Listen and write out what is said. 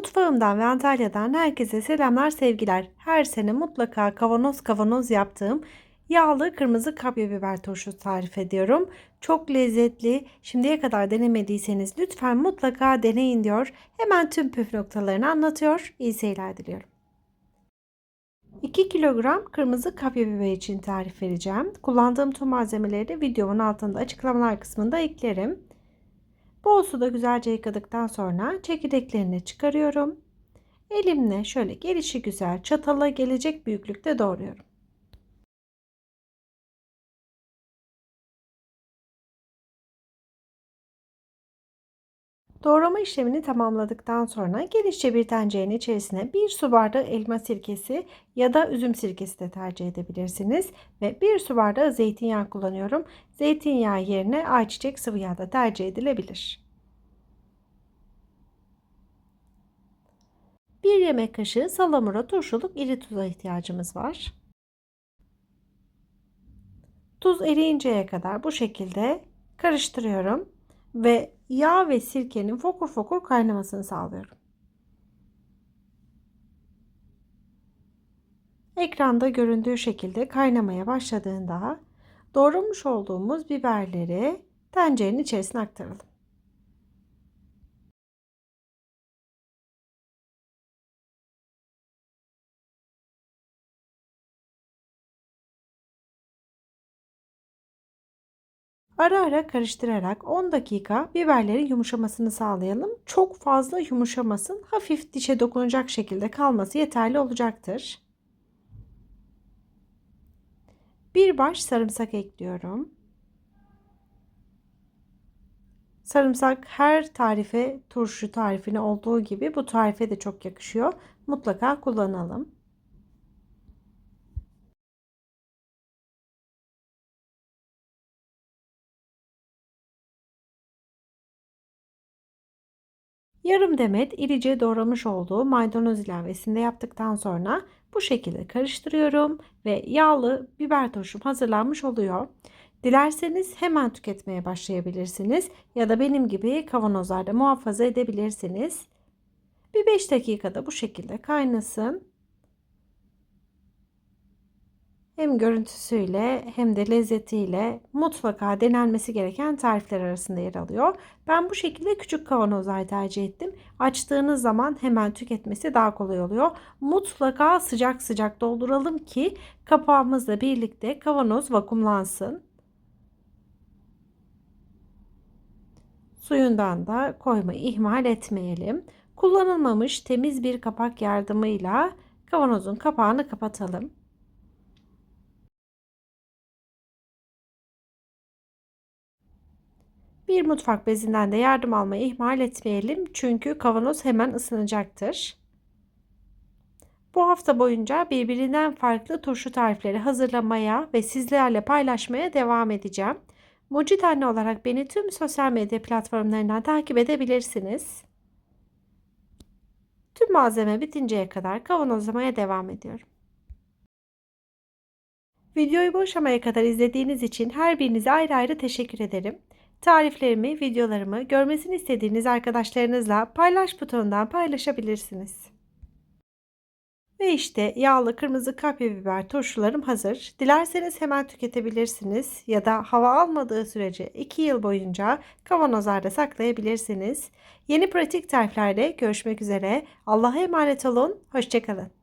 Mutfağımdan ve Antalya'dan herkese selamlar sevgiler. Her sene mutlaka kavanoz kavanoz yaptığım yağlı kırmızı kapya biber turşusu tarif ediyorum. Çok lezzetli. Şimdiye kadar denemediyseniz lütfen mutlaka deneyin diyor. Hemen tüm püf noktalarını anlatıyor. İyi seyirler diliyorum. 2 kilogram kırmızı kapya biber için tarif vereceğim. Kullandığım tüm malzemeleri de videomun altında açıklamalar kısmında eklerim. Bol suda güzelce yıkadıktan sonra çekirdeklerini çıkarıyorum. Elimle şöyle gelişi güzel çatala gelecek büyüklükte doğruyorum. Doğrama işlemini tamamladıktan sonra genişçe bir tencerenin içerisine bir su bardağı elma sirkesi ya da üzüm sirkesi de tercih edebilirsiniz. Ve bir su bardağı zeytinyağı kullanıyorum. Zeytinyağı yerine ayçiçek sıvı yağ da tercih edilebilir. Bir yemek kaşığı salamura turşuluk iri tuza ihtiyacımız var. Tuz eriyinceye kadar bu şekilde karıştırıyorum ve yağ ve sirkenin fokur fokur kaynamasını sağlıyorum. Ekranda göründüğü şekilde kaynamaya başladığında doğramış olduğumuz biberleri tencerenin içerisine aktaralım. Ara ara karıştırarak 10 dakika biberlerin yumuşamasını sağlayalım. Çok fazla yumuşamasın. Hafif dişe dokunacak şekilde kalması yeterli olacaktır. Bir baş sarımsak ekliyorum. Sarımsak her tarife, turşu tarifine olduğu gibi bu tarife de çok yakışıyor. Mutlaka kullanalım. Yarım demet irice doğramış olduğu maydanoz ilavesinde yaptıktan sonra bu şekilde karıştırıyorum ve yağlı biber turşum hazırlanmış oluyor. Dilerseniz hemen tüketmeye başlayabilirsiniz ya da benim gibi kavanozlarda muhafaza edebilirsiniz. Bir 5 dakikada bu şekilde kaynasın. Hem görüntüsüyle hem de lezzetiyle mutlaka denenmesi gereken tarifler arasında yer alıyor. Ben bu şekilde küçük kavanozlar tercih ettim. Açtığınız zaman hemen tüketmesi daha kolay oluyor. Mutlaka sıcak sıcak dolduralım ki kapağımızla birlikte kavanoz vakumlansın. Suyundan da koymayı ihmal etmeyelim. Kullanılmamış temiz bir kapak yardımıyla kavanozun kapağını kapatalım. Bir mutfak bezinden de yardım almayı ihmal etmeyelim. Çünkü kavanoz hemen ısınacaktır. Bu hafta boyunca birbirinden farklı turşu tarifleri hazırlamaya ve sizlerle paylaşmaya devam edeceğim. Mucit Anne olarak beni tüm sosyal medya platformlarından takip edebilirsiniz. Tüm malzeme bitinceye kadar kavanozlamaya devam ediyorum. Videoyu bu aşamaya kadar izlediğiniz için her birinize ayrı ayrı teşekkür ederim. Tariflerimi, videolarımı görmesini istediğiniz arkadaşlarınızla paylaş butonundan paylaşabilirsiniz. Ve işte yağlı kırmızı kapya biber turşularım hazır. Dilerseniz hemen tüketebilirsiniz ya da hava almadığı sürece 2 yıl boyunca kavanozlarda saklayabilirsiniz. Yeni pratik tariflerde görüşmek üzere. Allah'a emanet olun. Hoşçakalın.